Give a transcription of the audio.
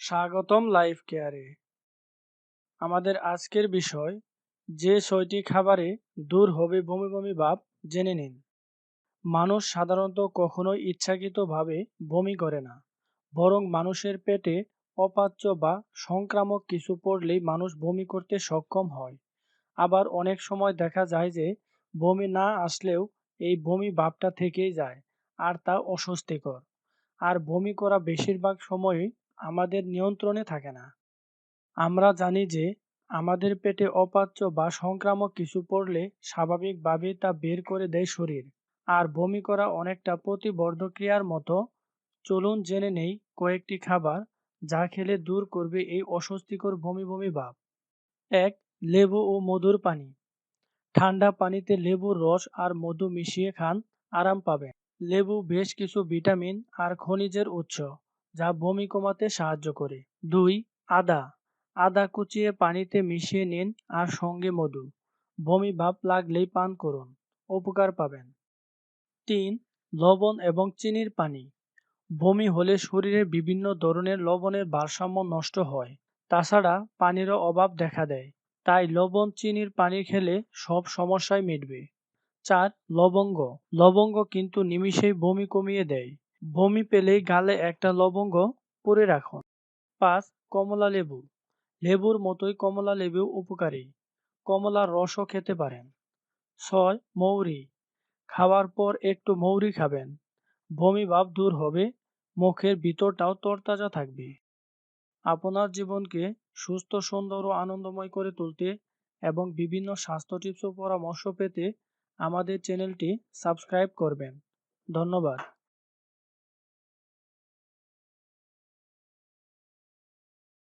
স্বাগতম লাইফ কেয়ারে আমাদের আজকের বিষয়, যে ছয়টি খাবারে দূর হবে বমি বমি ভাব, জেনে নিন। মানুষ সাধারণত কখনোই ইচ্ছাকৃতভাবে বমি করে না, বরং মানুষের পেটে অপাচ্য বা সংক্রামক কিছু পড়লেই মানুষ বমি করতে সক্ষম হয়। আবার অনেক সময় দেখা যায় যে, বমি না আসলেও এই বমি ভাবটা থেকেই যায়, আর তা অস্বস্তিকর। আর বমি করা বেশিরভাগ সময়ই আমাদের নিয়ন্ত্রণে থাকে না। আমরা জানি যে আমাদের পেটে অপাচ্য বা সংক্রামক কিছু পড়লে স্বাভাবিকভাবে তা বের করে দেয় শরীর। আর বমি করা অনেকটা প্রতিবর্ধ ক্রিয়ার মতো। চলুন জেনে নেই কয়েকটি খাবার যা খেলে দূর করবে এই অস্বস্তিকর বমি বমি ভাব। এক, লেবু ও মধুর পানি। ঠান্ডা পানিতে লেবুর রস আর মধু মিশিয়ে খান, আরাম পাবেন। লেবু বেশ কিছু ভিটামিন আর খনিজের উৎস। যা বমি কমাতে সাহায্য করে। দুই, আদা। আদা কুচিয়ে পানিতে মিশিয়ে নিন আর সঙ্গে মধু। বমি ভাব লাগলেই পান করুন। উপকার পাবেন। তিন, লবণ এবং চিনির পানি। বমি হলে শরীরে বিভিন্ন ধরনের লবণের ভারসাম্য নষ্ট হয়। তাছাড়া পানিরও অভাব দেখা দেয়। তাই লবণ, চিনির পানি খেলে সব সমস্যায় মিটবে। চার, লবঙ্গ। লবঙ্গ কিন্তু নিমিষেই বমি কমিয়ে দেয়। বমি পেলেই গালে একটা লবঙ্গ পরে রাখুন। পাঁচ, কমলা লেবু। লেবুর মতোই কমলা লেবু উপকারী। কমলার রসও খেতে পারেন। ছয়, মৌরি। খাওয়ার পর একটু মৌরি খাবেন। বমি ভাব দূর হবে, মুখের ভিতরটাও তরতাজা থাকবে। আপনার জীবনকে সুস্থ, সুন্দর ও আনন্দময় করে তুলতে এবং বিভিন্ন স্বাস্থ্য টিপস ও পরামর্শ পেতে আমাদের চ্যানেলটি সাবস্ক্রাইব করবেন। ধন্যবাদ।